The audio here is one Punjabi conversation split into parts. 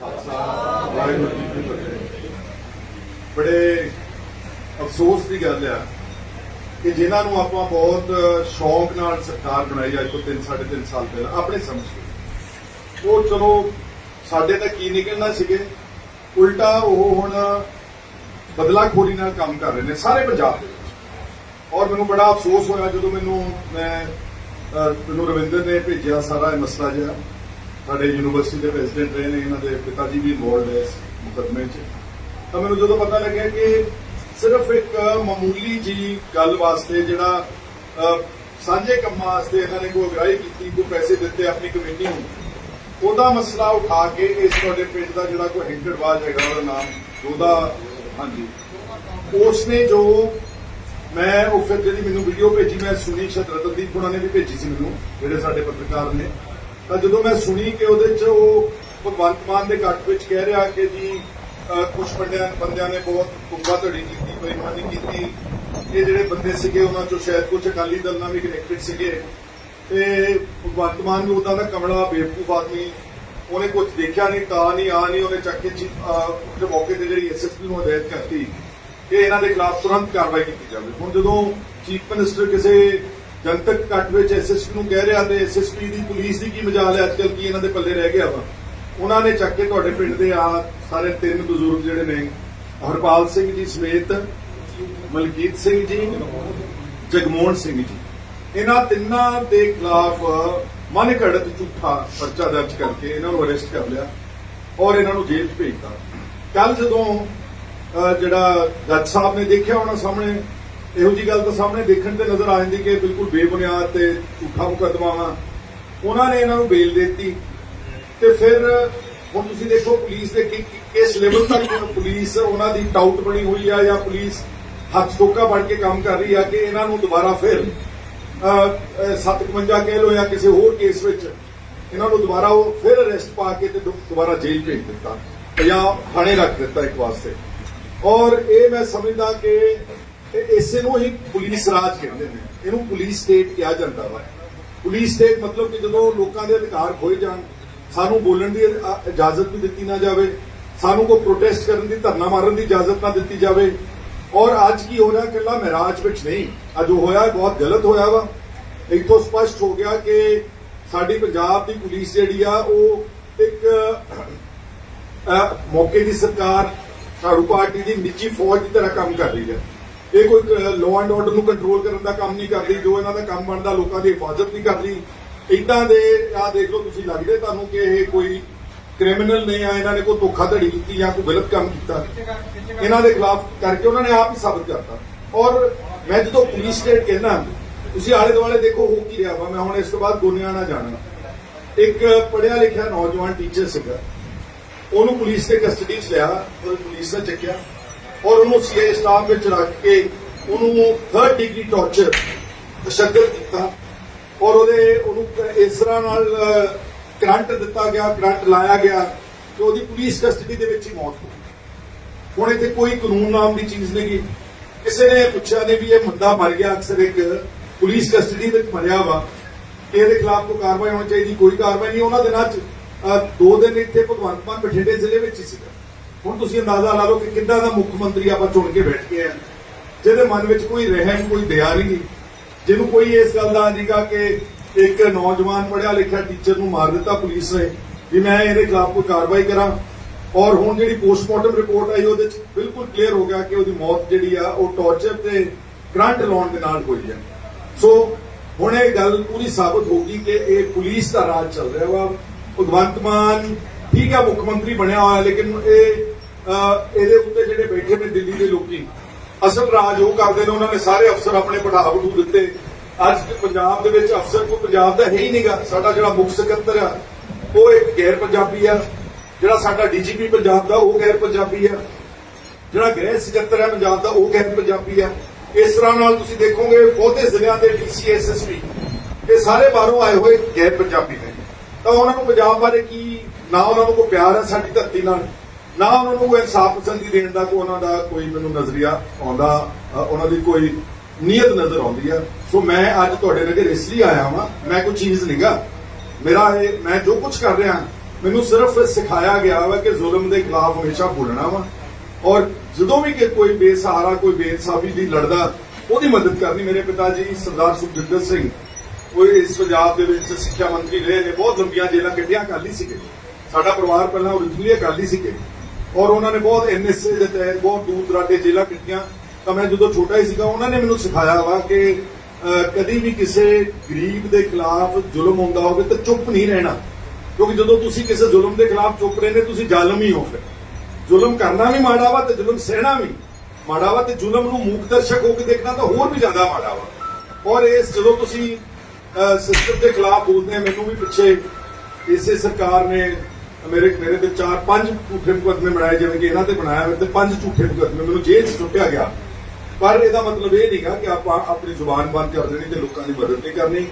ਖਾਲਸਾ ਵਾਹਿਗੁਰੂ ਜੀ ਕੀ ਫਤਿਹ। ਬੜੇ ਅਫਸੋਸ ਦੀ ਗੱਲ ਆ ਕਿ ਜਿਨ੍ਹਾਂ ਨੂੰ ਆਪਾਂ ਬਹੁਤ ਸ਼ੌਂਕ ਨਾਲ ਸਰਕਾਰ ਬਣਾਈ ਅੱਜ ਤੋਂ 3 3.5 ਸਾਲ ਪਹਿਲਾਂ, ਆਪਣੇ ਸਮਝ ਉਹ ਚਲੋ, ਸਾਡੇ ਤਾਂ ਕੀ ਨਿਕਲਣਾ ਸੀਗੇ। ਉਲਟਾ ਉਹ ਹੁਣ ਬਦਲਾਖੋਰੀ ਨਾਲ ਕੰਮ ਕਰ ਰਹੇ ਨੇ, ਸਾਰੇ ਪੰਜਾਬ ਦੇ ਵਿੱਚ। ਔਰ ਮੈਨੂੰ ਬੜਾ ਅਫਸੋਸ ਹੋਇਆ ਜਦੋਂ ਮੈਨੂੰ ਮੈਂ ਮੈਨੂੰ ਰਵਿੰਦਰ ਨੇ ਭੇਜਿਆ ਸਾਰਾ ਇਹ ਮਸਲਾ ਜਿਹਾ। ਸਾਡੇ ਯੂਨੀਵਰਸਿਟੀ ਦੇ ਪ੍ਰੈਜ਼ੀਡੈਂਟ ਰਹੇ ਨੇ, ਇਹਨਾਂ ਦੇ ਪਿਤਾ ਜੀ ਵੀ ਇਨਵੋਲਡ ਹੈ ਇਸ ਮੁਕੱਦਮੇ 'ਚ। ਤਾਂ ਮੈਨੂੰ ਜਦੋਂ ਪਤਾ ਲੱਗਿਆ ਕਿ ਸਿਰਫ ਇੱਕ ਮਾਮੂਲੀ ਜੀ ਗੱਲ ਵਾਸਤੇ ਜਿਹੜਾ ਸਾਂਝੇ ਕੰਮਾਂ ਵਾਸਤੇ ਇਹਨਾਂ ਨੇ ਕੋਈ ਅਗਰਾਈ ਕੀਤੀ, ਕੋਈ ਪੈਸੇ ਦਿੱਤੇ ਆਪਣੀ ਕਮੇਟੀ ਨੂੰ, ਉਹਦਾ ਮਸਲਾ ਉਠਾ ਕੇ ਇਸ ਤੁਹਾਡੇ ਪਿੰਡ ਦਾ ਜਿਹੜਾ ਕੋਈ ਹੈਂਕੜਵਾਜ ਹੈਗਾ, ਉਹਦਾ ਨਾਮ ਉਹਦਾ, ਹਾਂਜੀ। ਉਸਨੇ ਜੋ ਮੈਂ ਉਹ ਫਿਰ ਜਿਹੜੀ ਮੈਨੂੰ ਵੀਡੀਓ ਭੇਜੀ, ਮੈਂ ਸੁਣੀ ਸ਼ਾਇਦ ਰਤਨਦੀਪ ਉਹਨਾਂ ਨੇ ਵੀ ਭੇਜੀ ਸੀ ਮੈਨੂੰ, ਜਿਹੜੇ ਸਾਡੇ ਪੱਤਰਕਾਰ ਨੇ। ਤਾਂ ਜਦੋਂ ਮੈਂ ਸੁਣੀ ਕਿ ਉਹਦੇ 'ਚ ਉਹ ਭਗਵੰਤ ਮਾਨ ਦੇ ਕੱਟ ਵਿੱਚ ਕਹਿ ਰਿਹਾ ਕਿ ਜੀ ਕੁਝ ਬੰਦਿਆਂ ਬੰਦਿਆਂ ਨੇ ਬਹੁਤ ਕੁੱਬਾ ਧੜੀ ਕੀਤੀ, ਬੇਈਮਾਨੀ ਕੀਤੀ। ਇਹ ਜਿਹੜੇ ਬੰਦੇ ਸੀਗੇ, ਉਹਨਾਂ 'ਚੋਂ ਸ਼ਾਇਦ ਕੁਝ ਅਕਾਲੀ ਦਲ ਨਾਲ ਵੀ ਕਨੈਕਟਡ ਸੀਗੇ। ਤੇ ਭਗਵੰਤ ਮਾਨ ਨੂੰ ਉਦਾਂ ਦਾ ਕਮਲਾ ਬੇਵਕੂਫ ਆਦਮੀ, ਉਹਨੇ ਕੁਝ ਦੇਖਿਆ ਨਹੀਂ, ਤਾਂ ਨਹੀਂ, ਆ ਨਹੀਂ, ਉਹਨੇ ਚੱਕ ਕੇ ਚੀ- ਉਹਦੇ ਮੌਕੇ ਤੇ ਜਿਹੜੀ ਐਸਐਸਪੀ ਨੂੰ ਹਦਾਇਤ ਕਰਤੀ ਕਿ ਇਹਨਾਂ ਦੇ ਖਿਲਾਫ ਤੁਰੰਤ ਕਾਰਵਾਈ ਕੀਤੀ ਜਾਵੇ। ਹੁਣ ਜਦੋਂ ਚੀਫ ਮਿਨਿਸਟਰ ਕਿਸੇ ਜਨਤਕ ਕੱਟ ਵਿੱਚ ਐਸਐਸਪੀ ਨੂੰ ਕਹਿ ਰਿਹਾ ਤੇ ਐਸਐਸਪੀ ਦੀ ਪੁਲਿਸ ਦੀ ਕੀ ਮਜਾਲ ਹੈ? ਅੱਜਕੱਲ ਕੀ ਇਹਨਾਂ ਦੇ ਪੱਲੇ ਰਹਿ ਗਿਆ ਵਾ? ਉਹਨਾਂ ਨੇ ਚੱਕ ਕੇ ਤੁਹਾਡੇ ਪਿੰਡ ਦੇ ਆ ਸਾਰੇ ਤਿੰਨ ਬਜ਼ੁਰਗ ਜਿਹੜੇ ਨੇ, ਹਰਪਾਲ ਸਿੰਘ ਜੀ ਸਮੇਤ, ਮਲਕੀਤ ਸਿੰਘ ਜੀ, ਜਗਮੋਹਨ ਸਿੰਘ ਜੀ। ਇਹਨਾਂ ਤਿੰਨਾਂ ਦੇ ਖਿਲਾਫ ਮਨ ਘੜਤ ਝੂਠਾ ਪਰਚਾ ਦਰਜ ਕਰਕੇ ਇਹਨਾਂ ਨੂੰ ਅਰੈਸਟ ਕਰ ਲਿਆ ਔਰ ਇਹਨਾਂ ਨੂੰ ਜੇਲ੍ਹ 'ਚ ਭੇਜਤਾ। ਕੱਲ ਜਦੋਂ ਜਿਹੜਾ ਜੱਜ ਸਾਹਿਬ ਨੇ ਦੇਖਿਆ ਉਹਨਾਂ ਸਾਹਮਣੇ ਇਹੋ ਜੀ ਗੱਲ ਤਾਂ ਸਾਹਮਣੇ ਦੇਖਣ ਤੇ ਨਜ਼ਰ ਆ ਜਾਂਦੀ ਕਿ ਬਿਲਕੁਲ ਬੇਬੁਨਿਆਦ ਤੇ ਝੂਠਾ ਮੁਕੱਦਮਾ ਵਾ। ਉਹਨਾਂ ਨੇ ਇਹਨਾਂ ਨੂੰ ਬੇਲ ਦਿੱਤੀ। ਤੇ ਫਿਰ ਹੁਣ ਤੁਸੀਂ ਦੇਖੋ ਪੁਲਿਸ ਦੇ ਕਿ- ਕਿਸ ਲੈਵਲ ਤੱਕ ਪੁਲਿਸ ਉਹਨਾਂ ਦੀ ਟਾਊਟ ਬਣੀ ਹੋਈ ਆ ਜਾਂ ਪੁਲਿਸ ਹੱਥ ਟੋਕਾ ਬਣ ਕੇ ਕੰਮ ਕਰ ਰਹੀ ਆ ਕਿ ਇਹਨਾਂ ਨੂੰ ਦੁਬਾਰਾ ਫਿਰ 751 ਕਹਿ ਲੋ ਜਾਂ ਕਿਸੇ ਹੋਰ ਕੇਸ ਵਿੱਚ ਇਹਨਾਂ ਨੂੰ ਦੁਬਾਰਾ ਉਹ ਫਿਰ ਅਰੈਸਟ ਪਾ ਕੇ ਤੇ ਦੁਬਾਰਾ ਜੇਲ੍ਹ ਭੇਜ ਦਿੱਤਾ ਜਾਂ ਥਾਣੇ ਰੱਖ ਦਿੱਤਾ ਇੱਕ ਵਾਸਤੇ। ਔਰ ਇਹ ਮੈਂ ਸਮਝਦਾ ਕਿ ਇਹ ਇਸੇ ਨੂੰ ਹੀ ਪੁਲਿਸ ਰਾਜ ਕਹਿੰਦੇ ਨੇ। ਇਹਨੂੰ ਪੁਲਿਸ ਸਟੇਟ ਕਿਹਾ ਜਾਂਦਾ ਵਾ। ਪੁਲਿਸ ਸਟੇਟ ਮਤਲਬ ਕਿ ਜਦੋਂ ਲੋਕਾਂ ਦੇ ਅਧਿਕਾਰ ਖੋਏ ਜਾਣ, ਸਾਨੂੰ ਬੋਲਣ ਦੀ ਇਜਾਜ਼ਤ ਵੀ ਦਿੱਤੀ ਨਾ ਜਾਵੇ, ਸਾਨੂੰ ਕੋਈ ਪ੍ਰੋਟੈਸਟ ਕਰਨ ਦੀ, ਧਰਨਾ ਮਾਰਨ ਦੀ ਇਜਾਜ਼ਤ ਨਾ ਦਿੱਤੀ ਜਾਵੇ। ਔਰ ਅੱਜ ਕੀ ਹੋ ਰਿਹਾ ਇਕੱਲਾ ਮਹਿਰਾਜ ਵਿੱਚ ਨਹੀਂ। ਅੱਜ ਜੋ ਹੋਇਆ ਬਹੁਤ ਗਲਤ ਹੋਇਆ ਵਾ। ਇੱਥੋਂ ਸਪਸ਼ਟ ਹੋ ਗਿਆ ਕਿ ਸਾਡੀ ਪੰਜਾਬ ਦੀ ਪੁਲਿਸ ਜਿਹੜੀ ਆ, ਉਹ ਇੱਕ ਮੌਕੇ ਦੀ ਸਰਕਾਰ ਝਾੜੂ ਪਾਰਟੀ ਦੀ ਨਿੱਜੀ ਫੌਜ ਦੀ ਤਰ੍ਹਾਂ ਕੰਮ ਕਰ ਰਹੀ ਹੈ। ਇਹ ਕੋਈ ਲਾਅ ਐਂਡ ਆਰਡਰ ਨੂੰ ਕੰਟਰੋਲ ਕਰਨ ਦਾ ਕੰਮ ਨਹੀਂ ਕਰਦੀ, ਜੋ ਇਹਨਾਂ ਦਾ ਕੰਮ ਬਣਦਾ, ਲੋਕਾਂ ਦੀ ਹਿਫਾਜ਼ਤ ਨਹੀਂ ਕਰਦੀ। ਇਦਾਂ ਦੇ ਆ ਦੇਖ ਲਓ ਤੁਸੀਂ ਲੱਗਦੇ ਤੁਹਾਨੂੰ ਕਿ ਇਹ ਕੋਈ ਕ੍ਰਿਮੀਨਲ ਨੇ ਆ ਇਹਨਾਂ ਨੇ ਕੋਈ ਧੋਖਾਧੜੀ ਕੀਤੀ ਜਾਂ ਕੋਈ ਗਲਤ ਕੰਮ ਕੀਤਾ। ਇਹਨਾਂ ਦੇ ਖਿਲਾਫ ਕਰਕੇ ਉਹਨਾਂ ਨੇ ਆਪ ਹੀ ਸਾਬਤ ਕਰਤਾ। ਔਰ ਮੈਂ ਜਦੋਂ ਪੁਲਿਸ ਸਟੇਟ ਕਹਿੰਦਾ, ਤੁਸੀਂ ਆਲੇ ਦੁਆਲੇ ਦੇਖੋ ਹੋ ਕੀ ਰਿਹਾ ਵਾ, ਮੈਂ ਹੁਣ ਇਸ ਤੋਂ ਬਾਅਦ ਦੁਨੀਆ ਨਾ ਜਾਣਾ ਇੱਕ ਪੜਿਆ ਲਿਖਿਆ ਨੌਜਵਾਨ ਟੀਚਰ ਸੀਗਾ। ਉਹਨੂੰ ਪੁਲਿਸ ਦੇ ਕਸਟਡੀ 'ਚ ਲਿਆ ਔਰ ਪੁਲਿਸ ਨੇ ਚੱਕਿਆ। ਔਰ ਉਹਨੂੰ ਸੀਆਈ ਸਟਾਫ ਵਿੱਚ ਰੱਖ ਕੇ ਉਹਨੂੰ 3rd ਡਿਗਰੀ ਟਾਰਚਰ ਤਸ਼ੱਦਦ ਕੀਤਾ। ਔਰ ਉਹਦੇ, ਉਹਨੂੰ ਇਸ ਤਰ੍ਹਾਂ ਨਾਲ ਕਰੰਟ ਦਿੱਤਾ ਗਿਆ, ਕਰੰਟ ਲਾਇਆ ਗਿਆ ਕਿ ਉਹਦੀ ਪੁਲਿਸ ਕਸਟਡੀ ਦੇ ਵਿੱਚ ਹੀ ਮੌਤ ਹੋ ਗਈ। ਹੁਣ ਇੱਥੇ ਕੋਈ ਕਾਨੂੰਨ ਨਾਮ ਦੀ ਚੀਜ਼ ਨਹੀਂ ਗੀ ਕਿਸੇ ਨੇ ਪੁੱਛਿਆ ਨਹੀਂ ਵੀ ਇਹ ਮੁੰਡਾ ਮਰ ਗਿਆ, ਅਕਸਰ ਇੱਕ ਪੁਲਿਸ ਕਸਟਡੀ ਵਿੱਚ ਮਰਿਆ ਵਾ। ਕਿ ਇਹਦੇ ਖਿਲਾਫ ਕੋਈ ਕਾਰਵਾਈ ਹੋਣੀ ਚਾਹੀਦੀ, ਕੋਈ ਕਾਰਵਾਈ ਨਹੀਂ। ਉਹਨਾਂ ਦਿਨਾਂ 'ਚ ਦੋ ਦਿਨ ਇੱਥੇ ਭਗਵੰਤ ਮਾਨ ਬਠਿੰਡੇ ਜ਼ਿਲ੍ਹੇ ਵਿੱਚ ਹੀ ਸੀਗਾ। ਹੁਣ ਤੁਸੀਂ ਅੰਦਾਜ਼ਾ ਲਾ ਲਓ ਕਿ ਕਿੱਦਾਂ ਦਾ ਮੁੱਖ ਮੰਤਰੀ ਆਪਾਂ ਚੁਣ ਕੇ ਬੈਠ ਗਏ ਆ। ਜਿਹਦੇ ਮਨ ਵਿੱਚ ਕੋਈ ਰਹਿਮ, ਕੋਈ ਦਇਆ ਨਹੀਂ। ਜਿਹਨੂੰ ਕੋਈ ਇਸ ਗੱਲ ਦਾ ਨਹੀਂਗਾ ਕਿ ਇੱਕ ਨੌਜਵਾਨ ਪੜਿਆ ਲਿਖਿਆ ਟੀਚਰ ਨੂੰ ਮਾਰ ਦਿੱਤਾ ਪੁਲਿਸ ਨੇ ਵੀ ਮੈਂ ਇਹਦੇ ਖਿਲਾਫ ਕੋਈ ਕਾਰਵਾਈ ਕਰਾਂ। ਔਰ ਹੁਣ ਜਿਹੜੀ ਪੋਸਟਮਾਰਟਮ ਰਿਪੋਰਟ ਆਈ ਉਹਦੇ ਚ ਬਿਲਕੁਲ ਕਲੀਅਰ ਹੋ ਗਿਆ ਕਿ ਉਹਦੀ ਮੌਤ ਜਿਹੜੀ ਆ, ਉਹ ਟਾਰਚਰ ਤੇ ਕਰੰਟ ਲਾਉਣ ਦੇ ਨਾਲ ਹੋਈ ਹੈ ਸੋ ਹੁਣ ਇਹ ਗੱਲ ਪੂਰੀ ਸਾਬਤ ਹੋ ਗਈ ਕਿ ਇਹ ਪੁਲਿਸ ਦਾ ਰਾਜ ਚੱਲ ਰਿਹਾ ਵਾ। ਭਗਵੰਤ ਮਾਨ ਠੀਕ ਆ, ਮੁੱਖ ਮੰਤਰੀ ਬਣਿਆ ਹੋਇਆ, ਲੇਕਿਨ ਇਹ ਇਹਦੇ ਉੱਤੇ ਜਿਹੜੇ ਬੈਠੇ ਨੇ ਦਿੱਲੀ ਦੇ ਲੋਕੀ, ਅਸਲ ਰਾਜ ਉਹ ਕਰਦੇ ਨੇ, ਉਹਨਾਂ ਨੇ ਸਾਰੇ ਅਫਸਰ ਆਪਣੇ ਬਿਠਾ ਬੜੂ ਦਿੱਤੇ। ਅੱਜ ਪੰਜਾਬ ਦੇ ਵਿੱਚ ਅਫਸਰ ਕੋਈ ਪੰਜਾਬ ਦਾ ਹੈ ਹੀ ਨਹੀਂਗਾ ਸਾਡਾ ਜਿਹੜਾ ਮੁੱਖ ਸਕੱਤਰ ਆ, ਉਹ ਇੱਕ ਗੈਰ ਪੰਜਾਬੀ ਆ। ਜਿਹੜਾ ਸਾਡਾ ਡੀਜੀਪੀ ਪੰਜਾਬ ਦਾ, ਉਹ ਗੈਰ ਪੰਜਾਬੀ ਆ। ਜਿਹੜਾ ਗ੍ਰਹਿ ਸਕੱਤਰ ਹੈ ਪੰਜਾਬ ਦਾ, ਉਹ ਗੈਰ ਪੰਜਾਬੀ ਆ। ਇਸ ਤਰ੍ਹਾਂ ਨਾਲ ਤੁਸੀਂ ਦੇਖੋਗੇ, ਬਹੁਤੇ ਜ਼ਿਲ੍ਹਿਆਂ ਦੇ ਡੀਸੀ ਐਸਐਸਪੀ ਇਹ ਸਾਰੇ ਬਾਹਰੋਂ ਆਏ ਹੋਏ ਗੈਰ ਪੰਜਾਬੀ ਨੇ। ਤਾਂ ਉਹਨਾਂ ਨੂੰ ਪੰਜਾਬ ਬਾਰੇ ਕੀ, ਨਾ ਉਹਨਾਂ ਨੂੰ ਕੋਈ ਪਿਆਰ ਹੈ ਸਾਡੀ ਧਰਤੀ ਨਾਲ? ਨਾ ਉਹਨਾਂ ਨੂੰ ਕੋਈ ਇਨਸਾਫ ਪਸੰਦੀ ਦੇਣ ਦਾ ਕੋਈ ਉਹਨਾਂ ਦਾ ਕੋਈ ਮੈਨੂੰ ਨਜ਼ਰੀਆ ਆਉਂਦਾ ਉਹਨਾਂ ਦੀ ਕੋਈ ਨੀਅਤ ਨਜ਼ਰ ਆਉਂਦੀ ਆ। ਸੋ ਮੈਂ ਅੱਜ ਤੁਹਾਡੇ ਨਗਰ ਇਸ ਲਈ ਆਇਆ ਹਾਂ ਮੈਂ ਕੋਈ ਚੀਜ਼ ਨਹੀਂਗਾ ਮੇਰਾ ਇਹ, ਮੈਂ ਜੋ ਕੁਝ ਕਰ ਰਿਹਾ, ਮੈਨੂੰ ਸਿਰਫ ਸਿਖਾਇਆ ਗਿਆ ਵਾ ਕਿ ਜ਼ੁਲਮ ਦੇ ਖਿਲਾਫ ਹਮੇਸ਼ਾ ਬੋਲਣਾ ਵਾ। ਔਰ ਜਦੋਂ ਵੀ ਕਿ ਕੋਈ ਬੇਸਹਾਰਾ, ਕੋਈ ਬੇਇਨਸਾਫੀ ਦੀ ਲੜਦਾ, ਉਹਦੀ ਮਦਦ ਕਰਨੀ ਮੇਰੇ ਪਿਤਾ ਜੀ ਸਰਦਾਰ ਸੁਖਜਿੰਦਰ ਸਿੰਘ। ਉਹ ਇਸ ਪੰਜਾਬ ਦੇ ਵਿੱਚ ਸਿੱਖਿਆ ਮੰਤਰੀ ਰਹੇ ਨੇ, ਬਹੁਤ ਲੰਬੀਆਂ ਜੇਲਾਂ ਕੱਢੀਆਂ ਅਕਾਲੀ ਸੀਗੇ। ਸਾਡਾ ਪਰਿਵਾਰ ਪਹਿਲਾਂ ਓਰੀਜਨਲੀ ਅਕਾਲੀ ਸੀਗੇ। ਔਰ ਉਹਨਾਂ ਨੇ ਬਹੁਤ ਐਨਐਸਏ ਦੇ ਤਹਿਤ ਬਹੁਤ ਦੂਰ ਦਰਾਡੇ ਜੇਲ੍ਹਾਂ ਕੱਢੀਆਂ ਤਾਂ ਮੈਂ ਜਦੋਂ ਛੋਟਾ ਹੀ ਸੀਗਾ, ਉਹਨਾਂ ਨੇ ਮੈਨੂੰ ਸਿਖਾਇਆ ਵਾ ਕਿ ਕਦੀ ਵੀ ਕਿਸੇ ਗਰੀਬ ਦੇ ਖਿਲਾਫ ਜ਼ੁਲਮ ਹੁੰਦਾ ਹੋਵੇ ਤਾਂ ਚੁੱਪ ਨਹੀਂ ਰਹਿਣਾ। ਕਿਉਂਕਿ ਜਦੋਂ ਤੁਸੀਂ ਕਿਸੇ ਜ਼ੁਲਮ ਦੇ ਖਿਲਾਫ ਚੁੱਪ ਰਹਿੰਦੇ, ਤੁਸੀਂ ਜ਼ਾਲਮ ਹੀ ਹੋ ਫਿਰ। ਜ਼ੁਲਮ ਕਰਨਾ ਵੀ ਮਾੜਾ ਵਾ ਤੇ ਜ਼ੁਲਮ ਸਹਿਣਾ ਵੀ। ਮਾੜਾ ਵਾ ਤੇ ਜ਼ੁਲਮ ਨੂੰ ਮੂਕ ਦਰਸ਼ਕ ਹੋ ਕੇ ਦੇਖਣਾ ਤਾਂ ਹੋਰ ਵੀ ਜ਼ਿਆਦਾ ਮਾੜਾ ਵਾ। ਔਰ ਇਸ ਜਦੋਂ ਤੁਸੀਂ ਸਿਸਟਮ ਦੇ ਖਿਲਾਫ ਬੋਲਦੇ ਮੈਨੂੰ ਵੀ ਪਿੱਛੇ ਇਸੇ ਸਰਕਾਰ ਨੇ ਮੇਰੇ ਮੇਰੇ ਤੇ ਚਾਰ ਪੰਜ ਝੂਠੇ ਮੁਕਦਮੇ ਬਣਾਏ, ਜਿਵੇਂ ਕਿ ਇਹਨਾਂ ਤੇ ਬਣਾਇਆ ਤੇ ਪੰਜ ਝੂਠੇ ਮੁਕੱਦਮੇ ਮੈਨੂੰ ਜੇਲ੍ਹ 'ਚ ਸੁੱਟਿਆ ਗਿਆ। ਪਰ ਇਹਦਾ ਮਤਲਬ ਇਹ ਨਹੀਂਗਾ ਕਿ ਆਪਾਂ ਆਪਣੀ ਜ਼ੁਬਾਨ ਬੰਦ ਕਰ ਦੇਣੀ ਤੇ ਲੋਕਾਂ ਦੀ ਮਦਦ ਨਹੀਂ ਕਰਨੀ।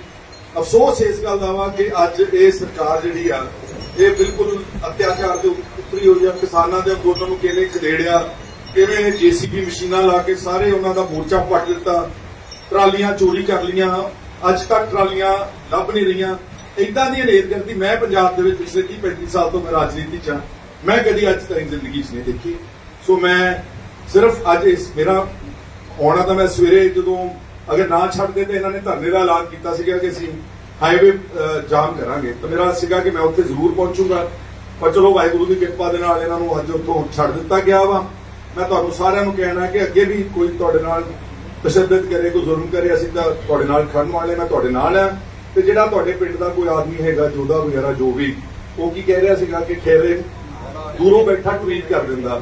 ਅਫਸੋਸ ਇਸ ਗੱਲ ਦਾ ਵਾ ਕਿ ਅੱਜ ਇਹ ਸਰਕਾਰ ਜਿਹੜੀ ਆ, ਇਹ ਬਿਲਕੁਲ ਅਤਿਆਚਾਰ ਦੇ ਉੱਪਰੀ ਹੋਈ ਆ। ਕਿਸਾਨਾਂ ਦੇ ਅੰਦੋਲਨ ਨੂੰ ਕਿਵੇਂ ਖਦੇੜਿਆ। ਕਿਵੇਂ ਜੀਸੀਬੀ ਮਸ਼ੀਨਾਂ ਲਾ ਕੇ ਸਾਰੇ ਉਹਨਾਂ ਦਾ ਮੋਰਚਾ ਪੱਟ ਦਿੱਤਾ, ਟਰਾਲੀਆਂ ਚੋਰੀ ਕਰ ਲੀਆਂ ਅੱਜ ਤੱਕ ਟਰਾਲੀਆਂ ਲੱਭ ਨਹੀਂ ਰਹੀਆਂ। ਇਦਾਂ ਦੀ ਹਨੇਰਗਰਦੀ ਮੈਂ ਪੰਜਾਬ ਦੇ ਵਿੱਚ ਪਿਛਲੇ 30 35 ਸਾਲ ਤੋਂ ਮੈਂ ਰਾਜਨੀਤੀ ਚ ਹਾਂ। ਮੈਂ ਕਦੀ ਅੱਜ ਤੱਕ ਜ਼ਿੰਦਗੀ 'ਚ ਨਹੀਂ ਦੇਖੀ। ਸੋ ਮੈਂ ਸਿਰਫ ਅੱਜ ਇਸ ਮੇਰਾ ਆਉਣਾ ਤਾਂ ਮੈਂ ਸਵੇਰੇ ਜਦੋਂ ਅਗਰ ਨਾ ਛੱਡਦੇ ਤੇ ਇਹਨਾਂ ਨੇ ਧਰਨੇ ਦਾ ਐਲਾਨ ਕੀਤਾ ਸੀਗਾ ਕਿ ਅਸੀਂ ਹਾਈਵੇ ਜਾਮ ਕਰਾਂਗੇ। ਤਾਂ ਮੇਰਾ ਸੀਗਾ ਕਿ ਮੈਂ ਉੱਥੇ ਜ਼ਰੂਰ ਪਹੁੰਚੂਗਾ। ਪਰ ਚਲੋ ਵਾਹਿਗੁਰੂ ਦੀ ਕਿਰਪਾ ਦੇ ਨਾਲ ਇਹਨਾਂ ਨੂੰ ਅੱਜ ਉੱਥੋਂ ਛੱਡ ਦਿੱਤਾ ਗਿਆ ਵਾ। ਮੈਂ ਤੁਹਾਨੂੰ ਸਾਰਿਆਂ ਨੂੰ ਕਹਿਣਾ ਕਿ ਅੱਗੇ ਵੀ ਕੋਈ ਤੁਹਾਡੇ ਨਾਲ ਤਸ਼ੱਦਦ ਕਰੇ, ਕੋਈ ਜ਼ੁਲਮ ਕਰੇ, ਅਸੀਂ ਤਾਂ ਤੁਹਾਡੇ ਨਾਲ ਖੜਨ ਵਾਲੇ ਮੈਂ ਤੁਹਾਡੇ ਨਾਲ ਆ ਤੇ ਜਿਹੜਾ ਤੁਹਾਡੇ ਪਿੰਡ ਦਾ ਕੋਈ ਆਦਮੀ ਹੈਗਾ ਜੋਦਾ ਵਗੈਰਾ, ਜੋ ਵੀ, ਉਹ ਕੀ ਕਹਿ ਰਿਹਾ ਸੀਗਾ ਕਿ ਖੇਰੇ ਦੂਰੋਂ ਬੈਠਾ ਟਵੀਟ ਕਰ ਦਿੰਦਾ।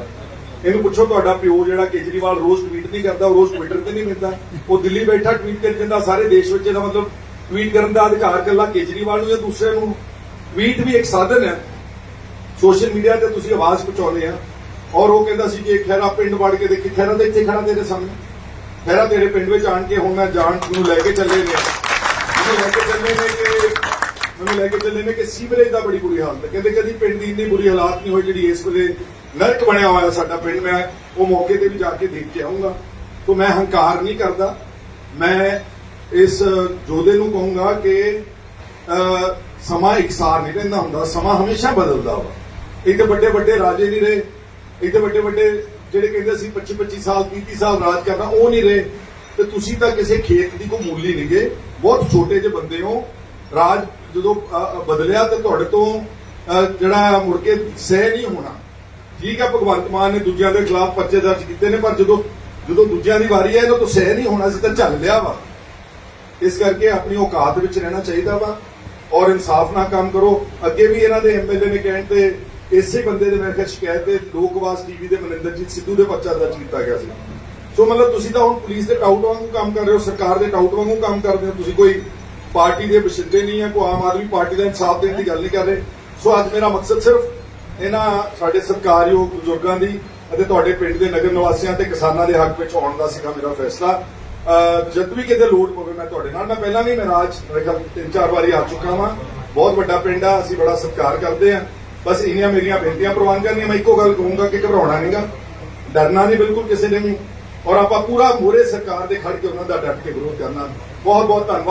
ਇਹਨੂੰ ਪੁੱਛੋ ਤੁਹਾਡਾ ਪਿਓ ਜਿਹੜਾ ਕੇਜਰੀਵਾਲ ਰੋਜ਼ ਟਵੀਟ ਨਹੀਂ ਕਰਦਾ, ਉਹ ਰੋਜ਼ ਟਵਿੱਟਰ ਤੇ ਨਹੀਂ ਮਿਲਦਾ। ਉਹ ਦਿੱਲੀ ਬੈਠਾ ਟਵੀਟ ਕਰ ਦਿੰਦਾ ਸਾਰੇ ਦੇਸ਼ ਵਿੱਚ ਇਹਦਾ ਮਤਲਬ ਟਵੀਟ ਕਰਨ ਦਾ ਅਧਿਕਾਰ ਕੱਲਾ ਕੇਜਰੀਵਾਲ ਨੂੰ ਜਾਂ ਦੂਸਰੇ ਨੂੰ। ਟਵੀਟ ਵੀ ਇੱਕ ਸਾਧਨ ਹੈ। ਸੋਸ਼ਲ ਮੀਡੀਆ ਤੇ ਤੁਸੀਂ ਆਵਾਜ਼ ਪਹੁੰਚਾਉਂਦੇ ਆ। ਔਰ ਉਹ ਕਹਿੰਦਾ ਸੀ ਕਿ ਖੈਰਾ ਪਿੰਡ ਵੜ ਕੇ ਦੇਖੀ, ਖੈਰਾ ਤੇ ਇੱਥੇ ਖੜਾ ਤੇਰੇ ਸਾਹਮਣੇ। ਖੈਰਾ ਤੇਰੇ ਪਿੰਡ ਵਿੱਚ ਆਣ ਕੇ ਹੁਣ ਮੈਂ ਜਾਣ ਨੂੰ ਲੈ ਕੇ ਚੱਲੇ ਨੇ। ਮੈਨੂੰ ਲੈ ਕੇ ਚੱਲੇ ਨੇ ਕਿ ਮੈਨੂੰ ਲੈ ਕੇ ਚੱਲੇ ਨੇ ਕਿ ਸੀਵਰੇਜ ਦਾ ਬੜੀ ਬੁਰੀ ਹਾਲਤ ਹੈ। ਕਹਿੰਦੇ ਕਦੀ ਪਿੰਡ ਦੀ ਇੰਨੀ ਬੁਰੀ ਹਾਲਾਤ ਨਹੀਂ ਹੋਈ ਜਿਹੜੀ ਇਸ ਵੇਲੇ ਨਰਕ ਬਣਿਆ ਹੋਇਆ ਸਾਡਾ ਪਿੰਡ। ਮੈਂ ਉਹ ਮੌਕੇ ਤੇ ਵੀ ਜਾ ਕੇ ਦੇਖ ਕੇ ਆਉਂਗਾ ਤੋਂ ਮੈਂ ਹੰਕਾਰ ਨਹੀਂ ਕਰਦਾ। ਮੈਂ ਇਸ ਜੋਧੇ ਨੂੰ ਕਹੂੰਗਾ ਕਿ ਸਮਾਂ ਇਕਸਾਰ ਨਹੀਂ ਰਹਿੰਦਾ ਹੁੰਦਾ। ਸਮਾਂ ਹਮੇਸ਼ਾ ਬਦਲਦਾ ਵਾ। ਇੱਥੇ ਵੱਡੇ ਵੱਡੇ ਰਾਜੇ ਨਹੀਂ ਰਹੇ। ਇੱਥੇ ਵੱਡੇ ਵੱਡੇ ਜਿਹੜੇ ਕਹਿੰਦੇ ਸੀ 25 25 ਸਾਲ 30 30 ਸਾਲ ਰਾਜ ਕਰਨਾ, ਉਹ ਨਹੀਂ ਰਹੇ। ਤੇ ਤੁਸੀਂ ਤਾਂ ਕਿਸੇ ਖੇਤ ਦੀ ਕੋਈ ਮੂਲੀ ਨਹੀਂ ਗਏ। ਬਹੁਤ ਛੋਟੇ ਜਿਹੇ ਬੰਦੇ ਹੋ। ਰਾਜ ਜਦੋਂ ਬਦਲਿਆ ਤੇ ਤੁਹਾਡੇ ਤੋਂ ਜਿਹੜਾ ਮੁੜ ਕੇ ਸਹਿ ਨਹੀਂ ਹੋਣਾ। ਠੀਕ ਹੈ, ਭਗਵੰਤ ਮਾਨ ਨੇ ਦੂਜਿਆਂ ਦੇ ਖਿਲਾਫ ਪਰਚੇ ਦਰਜ ਕੀਤੇ ਨੇ, ਪਰ ਜਦੋਂ ਜਦੋਂ ਦੂਜਿਆਂ ਦੀ ਵਾਰੀ ਹੈ ਇਹਨਾਂ ਤੋਂ ਸਹਿ ਨਹੀਂ ਹੋਣਾ ਸੀ, ਤਾਂ ਝੱਲ ਲਿਆ ਵਾ। ਇਸ ਕਰਕੇ ਆਪਣੀ ਔਕਾਤ ਵਿੱਚ ਰਹਿਣਾ ਚਾਹੀਦਾ ਵਾ ਔਰ ਇਨਸਾਫ ਨਾਲ ਕੰਮ ਕਰੋ। ਅੱਗੇ ਵੀ ਇਹਨਾਂ ਦੇ ਐਮਐਲਏ ਨੇ ਕਹਿਣ ਤੇ ਇਸੇ ਬੰਦੇ ਦੇ ਮੈਂ ਕਿਹਾ ਸ਼ਿਕਾਇਤ ਤੇ ਲੋਕਵਾਸ ਟੀਵੀ ਦੇ ਮਨਿੰਦਰਜੀਤ ਸਿੱਧੂ ਦੇ ਪਰਚਾ ਦਰਜ ਕੀਤਾ ਗਿਆ ਸੀ। ਸੋ ਮਤਲਬ ਤੁਸੀਂ ਤਾਂ ਹੁਣ ਪੁਲਿਸ ਦੇ ਟਾਊਟ ਵਾਂਗੂ ਕੰਮ ਕਰ ਰਹੇ ਹੋ, ਸਰਕਾਰ ਦੇ ਟਾਊਟ ਵਾਂਗੂ ਕੰਮ ਕਰਦੇ ਹੋ, ਤੁਸੀਂ ਕੋਈ ਪਾਰਟੀ ਦੇ ਬਸ਼ਿੰਦੇ ਨਹੀਂ ਆ ਕੋਈ ਆਮ ਆਦਮੀ ਪਾਰਟੀ ਦਾ ਇਨਸਾਫ ਦੇਣ ਦੀ ਗੱਲ ਨਹੀਂ ਕਰ ਰਹੇ। ਸੋ ਅੱਜ ਮੇਰਾ ਮਕਸਦ ਸਿਰਫ ਇਹਨਾਂ ਸਾਡੇ ਸਤਿਕਾਰਯੋਗ ਬਜ਼ੁਰਗਾਂ ਦੀ ਅਤੇ ਤੁਹਾਡੇ ਪਿੰਡ ਦੇ ਨਗਰ ਨਿਵਾਸੀਆਂ ਤੇ ਕਿਸਾਨਾਂ ਦੇ ਹੱਕ ਵਿੱਚ ਆਉਣ ਦਾ ਸੀਗਾ ਮੇਰਾ ਫੈਸਲਾ। ਜਦ ਵੀ ਕਿਤੇ ਲੋੜ ਪਵੇ ਮੈਂ ਤੁਹਾਡੇ ਨਾਲ, ਮੈਂ ਪਹਿਲਾਂ ਵੀ ਮਹਾਰਾਜ ਮੇਰੇ ਤਿੰਨ ਚਾਰ ਵਾਰੀ ਆ ਚੁੱਕਾ ਵਾਂ। ਬਹੁਤ ਵੱਡਾ ਪਿੰਡ ਆ, ਅਸੀਂ ਬੜਾ ਸਤਿਕਾਰ ਕਰਦੇ ਆ ਬਸ ਇੰਨੀਆਂ ਮੇਰੀਆਂ ਬੇਨਤੀਆਂ ਪ੍ਰਵਾਨ ਕਰਨੀਆਂ ਮੈਂ ਇੱਕੋ ਗੱਲ ਕਹੂੰਗਾ ਕਿ ਘਬਰਾਉਣਾ ਨਹੀਂਗਾ ਡਰਨਾ ਨਹੀਂ ਬਿਲਕੁਲ ਕਿਸੇ ਨੇ ਵੀ। ਔਰ ਆਪਾਂ ਪੂਰਾ ਮੂਰੇ ਸਰਕਾਰ ਦੇ ਖੜ ਕੇ ਉਹਨਾਂ ਦਾ ਡਟ ਕੇ ਵਿਰੋਧ ਕਰਨਾ ਬਹੁਤ ਬਹੁਤ ਧੰਨਵਾਦ।